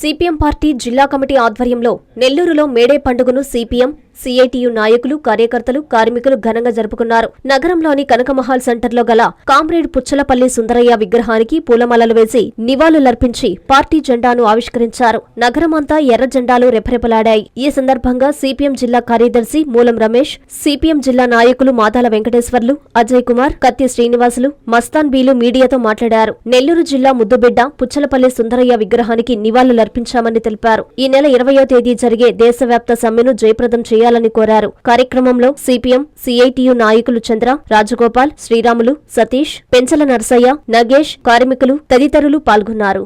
CPM party జిల్లా committee ఆధ్వర్యంలో నెల్లూరులో మేడే పండుగను సిపిఎం సిఐటియు నాయకులు కార్యకర్తలు కార్మికులు ఘనంగా జరుపుకున్నారు. నగరంలోని కనకమహాల్ సెంటర్లో గల కామ్రేడ్ పుచ్చలపల్లి సుందరయ్య విగ్రహానికి పూలమాలలు వేసి నివాళులర్పించి పార్టీ జెండాను ఆవిష్కరించారు. నగరమంతా ఎర్ర జెండాలు రెపరెపలాడాయి. ఈ సందర్భంగా సిపిఎం జిల్లా కార్యదర్శి మూలం రమేష్ సిపిఎం జిల్లా నాయకులు మాదాల వెంకటేశ్వర్లు అజయ్ కుమార్ కత్తి శ్రీనివాసులు మస్తాన్ బీలు మీడియాతో మాట్లాడారు. నెల్లూరు జిల్లా ముద్దుబిడ్డ పుచ్చలపల్లి సుందరయ్య విగ్రహానికి నివాళులర్పించామని తెలిపారు. ఈ నెల ఇరవయో తేదీ జరిగే దేశవ్యాప్త సమ్మెను జయప్రదం చేయాలి చేయాలని కోరారు. కార్యక్రమంలో సిపిఎం సిఐటియు నాయకులు చంద్ర రాజగోపాల్ శ్రీరాములు సతీష్ పెంచల నరసయ్య నగేష్ కార్మికులు తదితరులు పాల్గొన్నారు.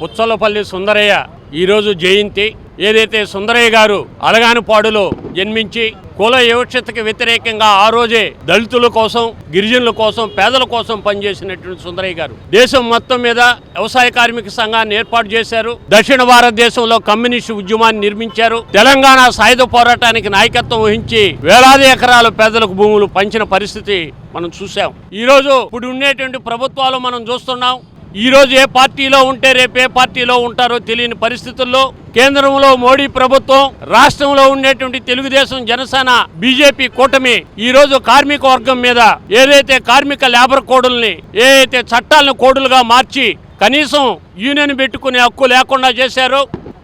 పుచ్చలపల్లి సుందరయ్య ఈరోజు జయంతి. ఏదైతే సుందరయ్య గారు అలగానిపాడులో జన్మించి కుల వివక్షతకి వ్యతిరేకంగా ఆ రోజే దళితుల కోసం గిరిజనుల కోసం పేదల కోసం పనిచేసినటువంటి సుందరయ్య గారు. దేశం మొత్తం మీద వ్యవసాయ కార్మిక సంఘాన్ని ఏర్పాటు చేశారు. దక్షిణ భారతదేశంలో కమ్యూనిస్టు ఉద్యమాన్ని నిర్మించారు. తెలంగాణ సాయుధ పోరాటానికి నాయకత్వం వహించి వేలాది ఎకరాల పేదలకు భూములు పంచిన పరిస్థితి మనం చూసాం ఈ రోజు ఇప్పుడు ఉండేటువంటి ప్రభుత్వాలు మనం చూస్తున్నాం. ఈ రోజు ఏ పార్టీలో ఉంటే రేపు ఏ పార్టీలో ఉంటారో తెలియని పరిస్థితుల్లో కేంద్రంలో మోడీ ప్రభుత్వం రాష్ట్రంలో ఉండేటువంటి తెలుగుదేశం జనసేన బీజేపీ కూటమి ఈ రోజు కార్మిక వర్గం మీద ఏదైతే కార్మిక లేబర్ కోడుల్ని ఏదైతే చట్టాలను కోడులుగా మార్చి కనీసం యూనియన్ పెట్టుకునే హక్కు లేకుండా చేశారో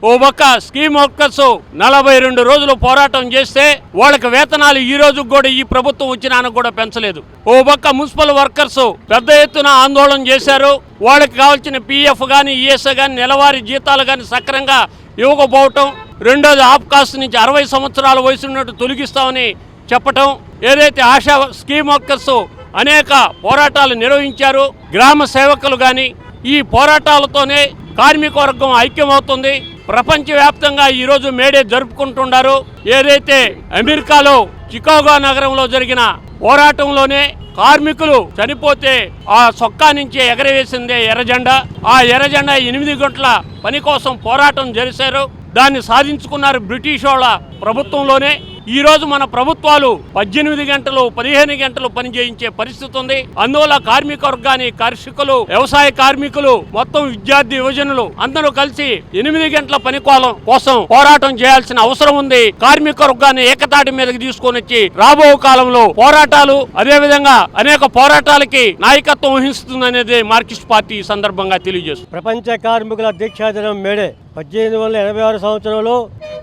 ఓ ఒక్క స్కీమ్ వర్కర్స్ నలభై రెండు రోజులు పోరాటం చేస్తే వాళ్ళకి వేతనాలు ఈ రోజు కూడా ఈ ప్రభుత్వం వచ్చిన కూడా పెంచలేదు. ఓ ఒక్క మున్సిపల్ వర్కర్స్ పెద్ద ఎత్తున ఆందోళన చేశారు. వాళ్ళకి కావాల్సిన పిఎఫ్ కానీ ఈఎస్ఐ కానీ నెలవారీ జీతాలు కానీ సక్రంగా ఇవ్వకపోవటం రెండోది ఆప్ కాస్ట్ నుంచి అరవై సంవత్సరాల వయసు ఉన్నట్టు తొలగిస్తామని చెప్పటం ఏదైతే ఆశా స్కీమ్ వర్కర్స్ అనేక పోరాటాలు నిర్వహించారు గ్రామ సేవకులు కానీ ఈ పోరాటాలతోనే కార్మికవర్గం ఐక్యమవుతుంది. ప్రపంచవ్యాప్తంగా ఈరోజు మేడే జరుపుకుంటున్నారు ఏదైతే అమెరికాలో చికాగో నగరంలో జరిగిన పోరాటంలోనే కార్మికులు చనిపోతే ఆ సొక్కా నుంచి ఎగరవేసిందే ఎర్రజెండా. ఆ ఎర్రజెండా ఎనిమిది గంటల పని కోసం పోరాటం జరిశారు. దాన్ని సాధించుకున్నారు బ్రిటిష్ వాళ్ళ ప్రభుత్వంలోనే. ఈరోజు మన ప్రభుత్వాలు పద్దెనిమిది గంటలు పదిహేను గంటలు పనిచేయించే పరిస్థితి ఉంది. అందువల్ల కార్మిక వర్గాన్ని కర్షకులు వ్యవసాయ కార్మికులు మొత్తం విద్యార్థి యువజనులు అందరూ కలిసి ఎనిమిది గంటల పని కోలం కోసం పోరాటం చేయాల్సిన అవసరం ఉంది. కార్మిక వర్గాన్ని ఏకతాటి మీదకి తీసుకొని వచ్చి రాబో కాలంలో పోరాటాలు అదే విధంగా అనేక పోరాటాలకి నాయకత్వం వహిస్తుందనేది మార్కిస్ట్ పార్టీ ఈ సందర్భంగా తెలియజేస్తుంది. ప్రపంచ కార్మికుల దీక్షా దినం మేడే పద్దెనిమిది వందల ఎనభై ఆరు సంవత్సరంలో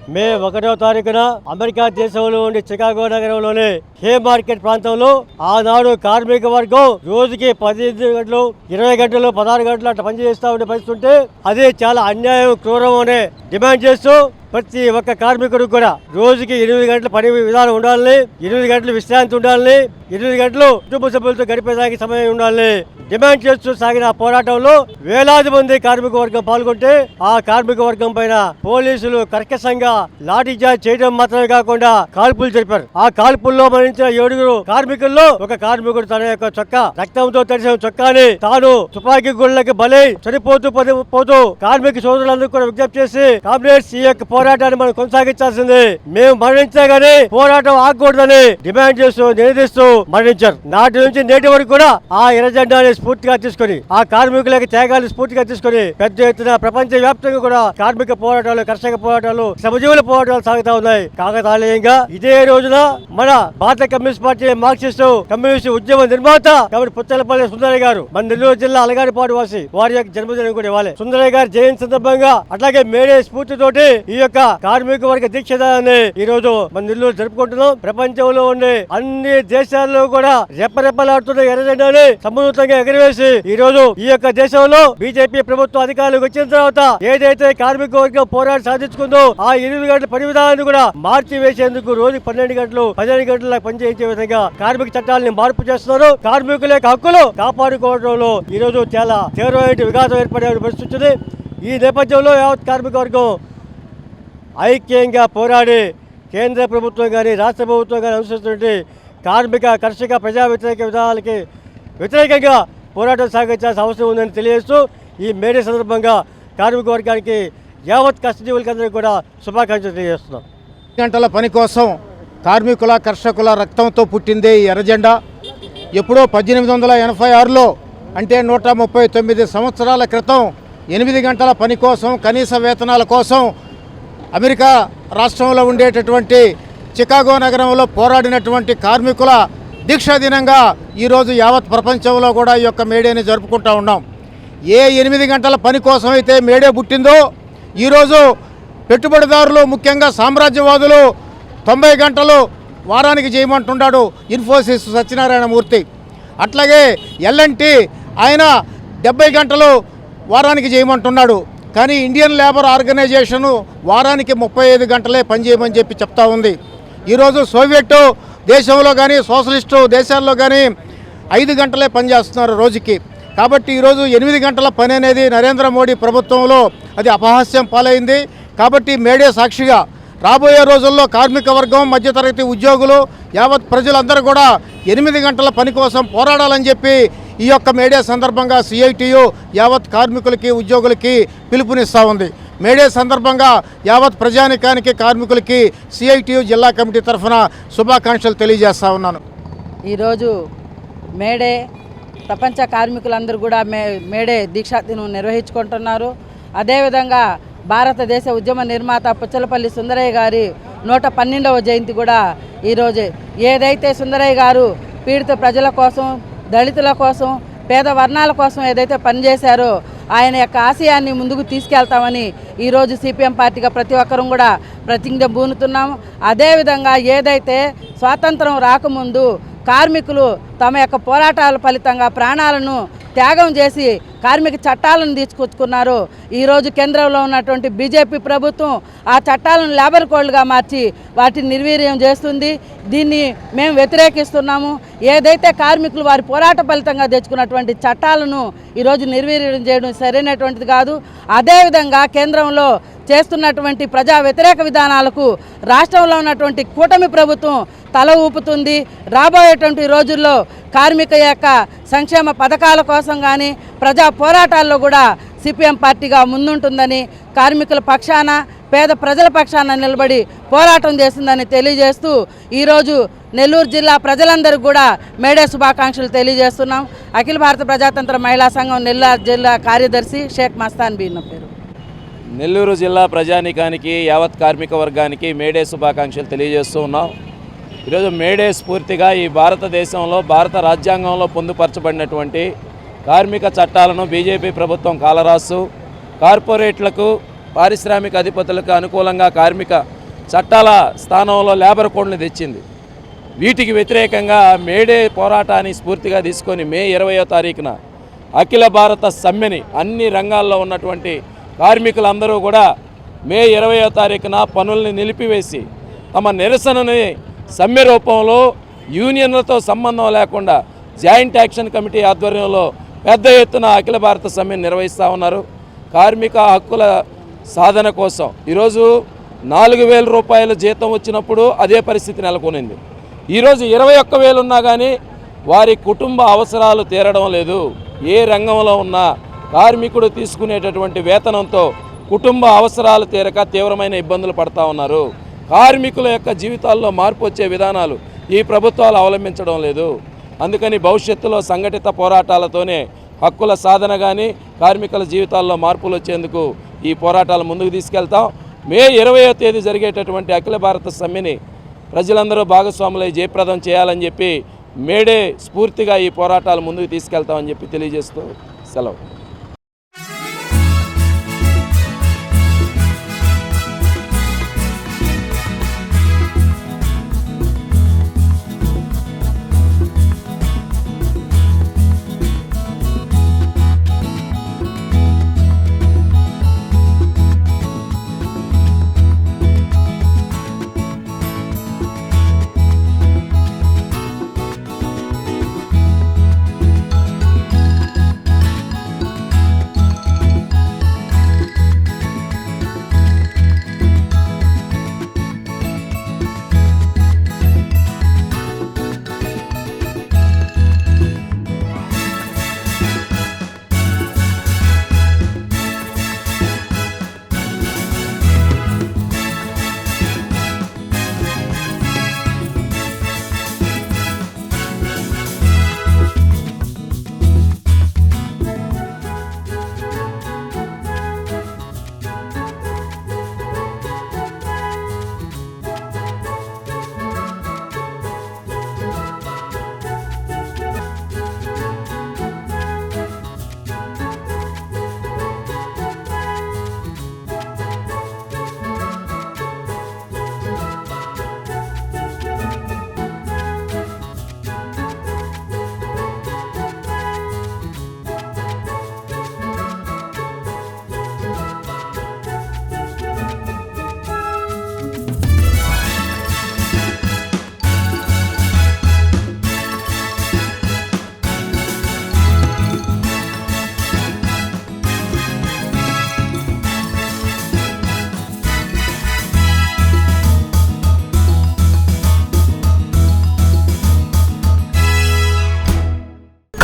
మే ఒకటో తారీఖున అమెరికా దేశంలో ఉండే చికాగో నగరంలోని హే మార్కెట్ ప్రాంతంలో ఆనాడు కార్మిక వర్గం రోజుకి పదిహేను గంటలు ఇరవై గంటలు పదహారు గంటలు అట్లా పనిచేస్తూ ఉండే పరిస్థితి ఉంటే అదే చాలా అన్యాయం క్రూరం అనే డిమాండ్ చేస్తూ ప్రతి ఒక్క కార్మికుడు కూడా రోజుకి ఎనిమిది గంటల పని విధానం ఉండాలని ఎనిమిది గంటలు విశ్రాంతి ఉండాలని ఎనిమిది గంటలు కుటుంబ సభ్యులతో గడిపేదానికి సమయం ఉండాలని డిమాండ్ చేస్తూ సాగిన పోరాటంలో వేలాది మంది కార్మిక వర్గం పాల్గొంటే ఆ కార్మిక వర్గం పైన పోలీసులు కర్కశంగా లాఠీచార్జ్ చేయడం మాత్రమే కాకుండా కాల్పులు జరిపారు. ఆ కాల్పుల్లో మరణించిన ఏడుగురు కార్మికుల్లో ఒక కార్మికుడు తన యొక్క చొక్కా రక్తంతో తడిసిన చొక్కాని తాను తుపాకీ గుళ్ళకి బలై చనిపోతూ పది- పోతూ కార్మిక సోదరులందరూ కూడా విజ్ఞప్తి చేసి కామ్రేడ్స్ ఈ యొక్క పోరాటాన్ని మనం కొనసాగించాల్సింది. మేము మరణించా గానీ పోరాటం ఆగకూడదని డిమాండ్ చేస్తూ నిలదీస్తూ మరణించారు. నాటి నుంచి నేటి వరకు కూడా ఆ ఎర్రజెండాని స్ఫూర్తిగా తీసుకొని ఆ కార్మికులకి త్యాగాలు స్ఫూర్తిగా తీసుకొని పెద్ద ఎత్తున ప్రపంచ వ్యాప్తంగా కూడా కార్మిక పోరాటాలు కర్షక పోరాటాలు శ్రమజీవుల పోరాటాలు సాగుతా ఉన్నాయి. కాకతాళీయంగా ఇదే రోజున మన భారత కమ్యూనిస్ట్ పార్టీ మార్క్సిస్ట్ కమ్యూనిస్ట్ ఉద్యమ నిర్మాత కాబట్టి పుత్తలపల్లి సుందరయ్య గారు మన నెల్లూరు జిల్లా అలగారిపాడు వాసి వారి యొక్క జన్మదినం కూడా ఇవ్వాలి. సుందరయ్య గారి జయంతి సందర్భంగా అట్లాగే మేడే స్ఫూర్తితోటి ఈ యొక్క కార్మిక వర్గ దీక్షదాన్ని ఈ రోజు మన నెల్లూరు జరుపుకుంటున్నాం. ప్రపంచంలో ఉండే అన్ని దేశాల్లో కూడా రెప్పరెప్పలాడుతున్న ఎర్రజెండాని సమున్నతంగా ఎగరవేసి ఈ రోజు ఈ యొక్క దేశంలో బీజేపీ ప్రభుత్వం అధికారులకు వచ్చిన తర్వాత ఏదైతే కార్మిక వర్గం పోరాటం సాధించుకుందో ఆ ఎనిమిది గంటల పని విధానాన్ని కూడా మార్చి వేసేందుకు రోజు పన్నెండు గంటలు పదిహేను గంటల పనిచేయించే విధంగా కార్మిక చట్టాలని మార్పు చేస్తున్నారు. కార్మికుల యొక్క హక్కులు కాపాడుకోవడంలో ఈ రోజు చాలా తీవ్రమైన విఘాతం ఏర్పడే పరిస్థితి ఈ నేపథ్యంలో యావత్ కార్మిక వర్గం ఐక్యంగా పోరాడి కేంద్ర ప్రభుత్వం కానీ రాష్ట్ర ప్రభుత్వం కానీ అనుసరిస్తున్నటువంటి కార్మిక కర్షక ప్రజా వ్యతిరేక విధానాలకి వ్యతిరేకంగా పోరాటం సాగించాల్సిన అవసరం ఉందని తెలియజేస్తూ ఈ మేడే సందర్భంగా కార్మిక వర్గానికి యావత్ కష్టజీవులకందరికీ కూడా శుభాకాంక్షలు తెలియజేస్తున్నాం. గంటల పని కోసం కార్మికుల కర్షకుల రక్తంతో పుట్టిందే ఈ ఎర్రజెండా. ఎప్పుడో పద్దెనిమిది వందల ఎనభై ఆరులో అంటే నూట ముప్పై తొమ్మిది సంవత్సరాల క్రితం ఎనిమిది గంటల పని కోసం కనీస వేతనాల కోసం అమెరికా రాష్ట్రంలో ఉండేటటువంటి చికాగో నగరంలో పోరాడినటువంటి కార్మికుల దీక్షా దినంగా ఈరోజు యావత్ ప్రపంచంలో కూడా ఈ యొక్క మేడేని జరుపుకుంటూ ఉన్నాం. ఏ ఎనిమిది గంటల పని కోసం అయితే మేడే పుట్టిందో ఈరోజు పెట్టుబడిదారులు ముఖ్యంగా సామ్రాజ్యవాదులు తొంభై గంటలు వారానికి చేయమంటున్నాడు ఇన్ఫోసిస్ సత్యనారాయణమూర్తి అట్లాగే ఎల్ఎన్టీ ఆయన డెబ్బై గంటలు వారానికి చేయమంటున్నాడు. కానీ ఇండియన్ లేబర్ ఆర్గనైజేషను వారానికి ముప్పై ఐదు గంటలే పనిచేయమని చెప్పి చెప్తా ఉంది. ఈరోజు సోవియట్ దేశంలో కానీ సోషలిస్టు దేశాల్లో కానీ ఐదు గంటలే పనిచేస్తున్నారు రోజుకి. కాబట్టి ఈరోజు ఎనిమిది గంటల పని అనేది నరేంద్ర మోడీ ప్రభుత్వంలో అది అపహాస్యం పాలైంది. కాబట్టి మేడే సాక్షిగా రాబోయే రోజుల్లో కార్మిక వర్గం మధ్యతరగతి ఉద్యోగులు యావత్ ప్రజలందరూ కూడా ఎనిమిది గంటల పని కోసం పోరాడాలని చెప్పి ఈ యొక్క మేడే సందర్భంగా సిఐటియు యావత్ కార్మికులకి ఉద్యోగులకి పిలుపునిస్తూ ఉంది. మేడే సందర్భంగా యావత్ ప్రజానికానికి కార్మికులకి సిఐటియు జిల్లా కమిటీ తరఫున శుభాకాంక్షలు తెలియజేస్తా ఉన్నాను. ఈరోజు మేడే ప్రపంచ కార్మికులందరూ కూడా మే మేడే దీక్షా దినం నిర్వహించుకుంటున్నారు. అదేవిధంగా భారతదేశ ఉద్యమ నిర్మాత పుచ్చలపల్లి సుందరయ్య గారి నూట పన్నెండవ జయంతి కూడా ఈరోజు. ఏదైతే సుందరయ్య గారు పీడిత ప్రజల కోసం దళితుల కోసం పేద వర్ణాల కోసం ఏదైతే పనిచేశారో ఆయన యొక్క ఆశయాన్ని ముందుకు తీసుకెళ్తామని ఈరోజు సిపిఎం పార్టీగా ప్రతి ఒక్కరూ కూడా ప్రతిజ్ఞ బూనుతున్నాం అదేవిధంగా ఏదైతే స్వాతంత్రం రాకముందు కార్మికులు తమ యొక్క పోరాటాల ఫలితంగా ప్రాణాలను త్యాగం చేసి కార్మిక చట్టాలను తీసుకొచ్చుకున్నారు. ఈరోజు కేంద్రంలో ఉన్నటువంటి బీజేపీ ప్రభుత్వం ఆ చట్టాలను లేబర్ కోడ్లుగా మార్చి వాటిని నిర్వీర్యం చేస్తుంది. దీన్ని మేము వ్యతిరేకిస్తున్నాము. ఏదైతే కార్మికులు వారి పోరాట ఫలితంగా తెచ్చుకున్నటువంటి చట్టాలను ఈరోజు నిర్వీర్యం చేయడం సరైనటువంటిది కాదు. అదేవిధంగా కేంద్రంలో చేస్తున్నటువంటి ప్రజా వ్యతిరేక విధానాలకు రాష్ట్రంలో ఉన్నటువంటి కూటమి ప్రభుత్వం తల ఊపుతుంది. రాబోయేటువంటి రోజుల్లో కార్మిక యొక్క సంక్షేమ పథకాల కోసం కానీ ప్రజా పోరాటాల్లో కూడా సిపిఎం పార్టీగా ముందుంటుందని కార్మికుల పక్షాన పేద ప్రజల పక్షాన నిలబడి పోరాటం చేసిందని తెలియజేస్తూ ఈరోజు నెల్లూరు జిల్లా ప్రజలందరికీ కూడా మేడే శుభాకాంక్షలు తెలియజేస్తున్నాం. అఖిల భారత ప్రజాతంత్ర మహిళా సంఘం నెల్లూరు జిల్లా కార్యదర్శి షేక్ మస్తాన్ బీ పేరు. నెల్లూరు జిల్లా ప్రజానికానికి యావత్ కార్మిక వర్గానికి మేడే శుభాకాంక్షలు తెలియజేస్తూ ఉన్నాం. ఈరోజు మేడే స్ఫూర్తిగా ఈ భారతదేశంలో భారత రాజ్యాంగంలో పొందుపరచబడినటువంటి కార్మిక చట్టాలను బీజేపీ ప్రభుత్వం కాలరాస్తూ కార్పొరేట్లకు పారిశ్రామిక అధిపతులకు అనుకూలంగా కార్మిక చట్టాల స్థానంలో లేబర్ కోడ్ని తెచ్చింది. వీటికి వ్యతిరేకంగా మేడే పోరాటాన్ని స్ఫూర్తిగా తీసుకొని మే ఇరవయో తారీఖున అఖిల భారత సమ్మెని అన్ని రంగాల్లో ఉన్నటువంటి కార్మికులందరూ కూడా మే ఇరవయో తారీఖున పనుల్ని నిలిపివేసి తమ నిరసనని సమ్మె రూపంలో యూనియన్లతో సంబంధం లేకుండా జాయింట్ యాక్షన్ కమిటీ ఆధ్వర్యంలో పెద్ద ఎత్తున అఖిల భారత సమ్మెను నిర్వహిస్తూ ఉన్నారు. కార్మిక హక్కుల సాధన కోసం ఈరోజు నాలుగు వేల రూపాయల జీతం వచ్చినప్పుడు అదే పరిస్థితి నెలకొనింది. ఈరోజు ఇరవై ఒక్క వేలు ఉన్నా కానీ వారి కుటుంబ అవసరాలు తీరడం లేదు. ఏ రంగంలో ఉన్నా కార్మికుడు తీసుకునేటటువంటి వేతనంతో కుటుంబ అవసరాలు తీరక తీవ్రమైన ఇబ్బందులు పడతా ఉన్నారు. కార్మికుల యొక్క జీవితాల్లో మార్పు వచ్చే విధానాలు ఈ ప్రభుత్వాలు అవలంబించడం లేదు. అందుకని భవిష్యత్తులో సంఘటిత పోరాటాలతోనే హక్కుల సాధన కానీ కార్మికుల జీవితాల్లో మార్పులు వచ్చేందుకు ఈ పోరాటాలు ముందుకు తీసుకెళ్తాం. మే ఇరవయో తేదీ జరిగేటటువంటి అఖిల భారత సమ్మెని ప్రజలందరూ భాగస్వాములై జయప్రదం చేయాలని చెప్పి మేడే స్ఫూర్తిగా ఈ పోరాటాలు ముందుకు తీసుకెళ్తామని చెప్పి తెలియజేస్తూ సెలవు.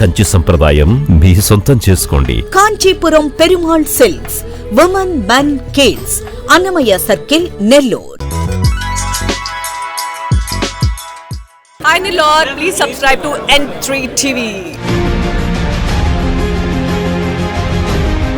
కంచి సంప్రదాయం మీ సొంతం చేసుకోండి. Kanchipuram Perumal silks women men kids Annamayya circle Nellore. Hi Nilor, please subscribe to N3 TV.